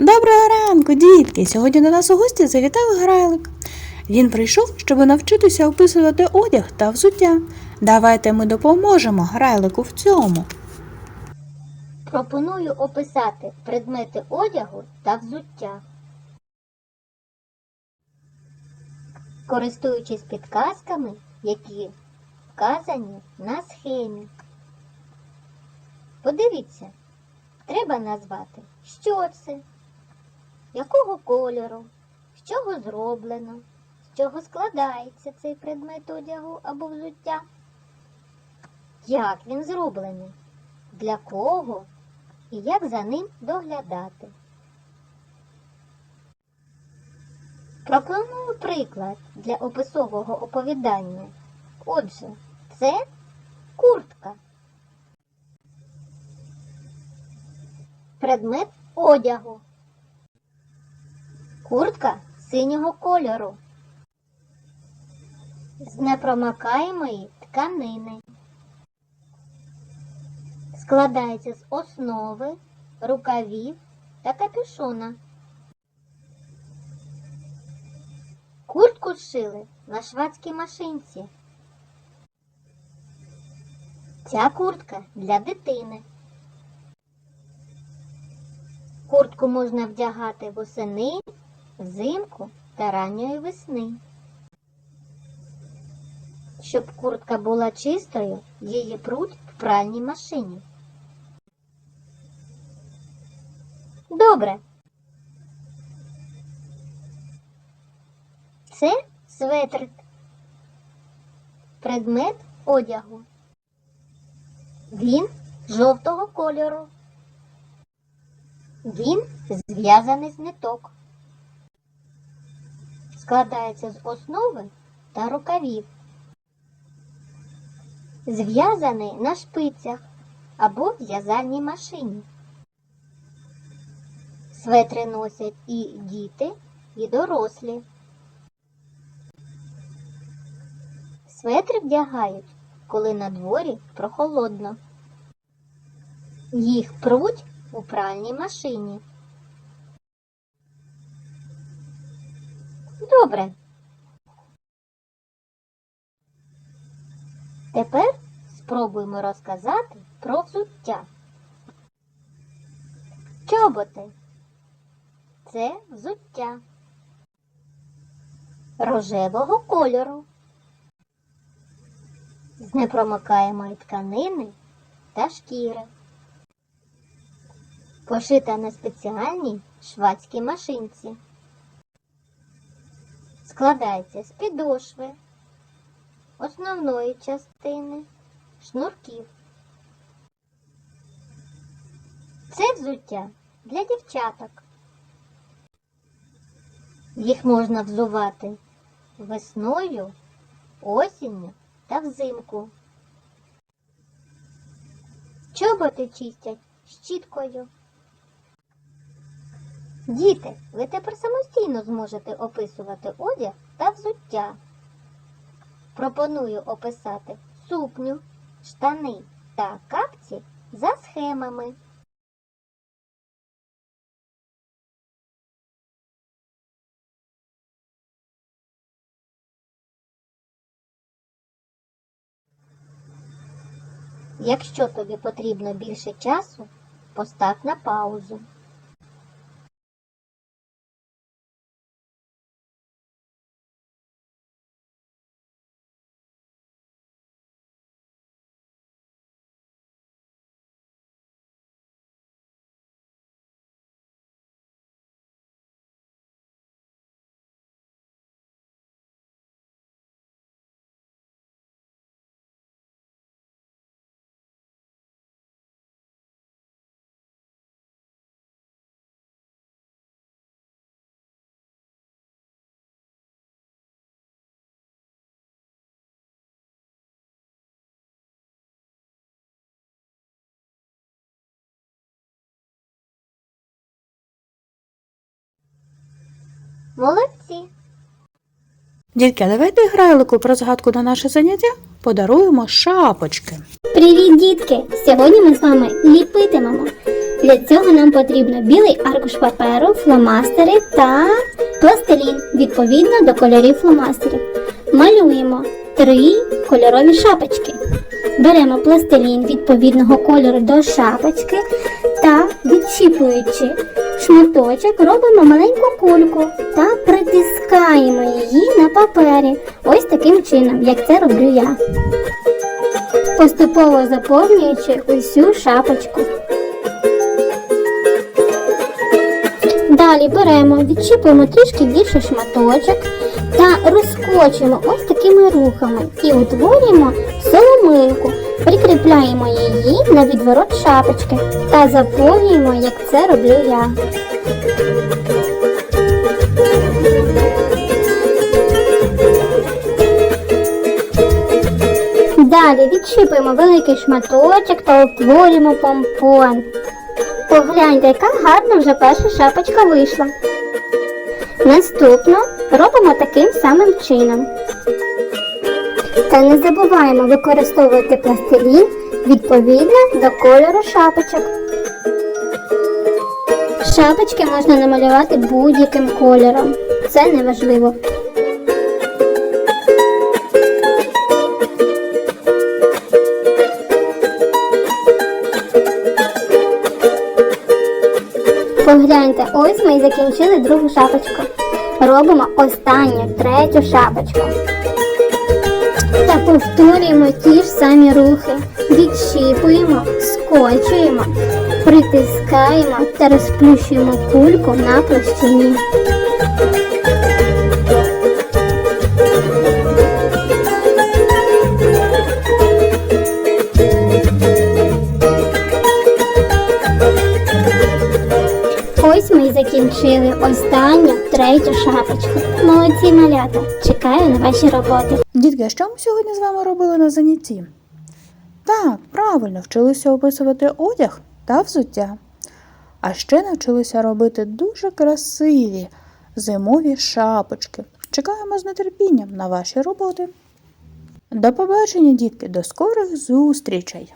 Доброго ранку, дітки! Сьогодні до нас у гості завітав грайлик. Він прийшов, щоб навчитися описувати одяг та взуття. Давайте ми допоможемо грайлику в цьому. Пропоную описати предмети одягу та взуття. Користуючись підказками, які вказані на схемі. Подивіться, треба назвати, що це, якого кольору, з чого зроблено, з чого складається цей предмет одягу або взуття, як він зроблений, для кого і як за ним доглядати. Пропоную приклад для описового оповідання. Отже, це куртка. Предмет одягу. Куртка синього кольору. З непромокаємої тканини. Складається з основи, рукавів та капюшона. Куртку зшили на швадській машинці. Ця куртка для дитини. Куртку можна вдягати восени, взимку та ранньої весни. Щоб куртка була чистою, її пруть в пральній машині. Добре. Це светрик. Предмет одягу. Він жовтого кольору. Він зв'язаний з ниток. Складається з основи та рукавів. Зв'язаний на шпицях або в'язальній машині. Светри носять і діти, і дорослі. Светри вдягають, коли на дворі прохолодно. Їх пруть у пральній машині. Добре. Тепер спробуємо розказати про взуття. Чоботи. Це взуття рожевого кольору з непромокаємої тканини та шкіри. Пошита на спеціальній швадській машинці. Складається з підошви, основної частини, шнурків. Це взуття для дівчаток. Їх можна взувати весною, осінню та взимку. Чоботи чистять щіткою. Діти, ви тепер самостійно зможете описувати одяг та взуття. Пропоную описати сукню, штани та капці за схемами. Якщо тобі потрібно більше часу, постав на паузу. Молодці! Дітки, а давайте грайлику про згадку на наше заняття подаруємо шапочки. Привіт, дітки! Сьогодні ми з вами ліпитимемо Для цього нам потрібно білий аркуш паперу, фломастери та пластилін відповідно до кольорів фломастерів. Малюємо три кольорові шапочки. Беремо пластилін відповідного кольору до шапочки та, відчіпуючи шматочок, робимо маленьку кульку та притискаємо її на папері. Ось таким чином, як це роблю я. Поступово заповнюючи усю шапочку. Далі беремо, відчіпуємо трішки більше шматочок та розкочуємо ось такими рухами і утворюємо соломинку. Прикріпляємо її на відворот шапочки та заповнюємо, як це роблю я. Далі відчіпуємо великий шматочок та утворюємо помпон. Погляньте, яка гарна вже перша шапочка вийшла. Наступно робимо таким самим чином. Та не забуваємо використовувати пластилін відповідно до кольору шапочок. Шапочки можна намалювати будь-яким кольором. Це не важливо. Погляньте, ось ми і закінчили другу шапочку. Робимо останню третю шапочку. Та повторюємо ті ж самі рухи. Відщіпуємо, скочуємо, притискаємо та розплющуємо кульку на площині. Ми і закінчили останню третю шапочку. Молодці малята! Чекаю на ваші роботи. Дітки, а що ми сьогодні з вами робили на занятті? Так, правильно, вчилися описувати одяг та взуття. А ще навчилися робити дуже красиві зимові шапочки. Чекаємо з нетерпінням на ваші роботи. До побачення, дітки, до скорих зустрічей!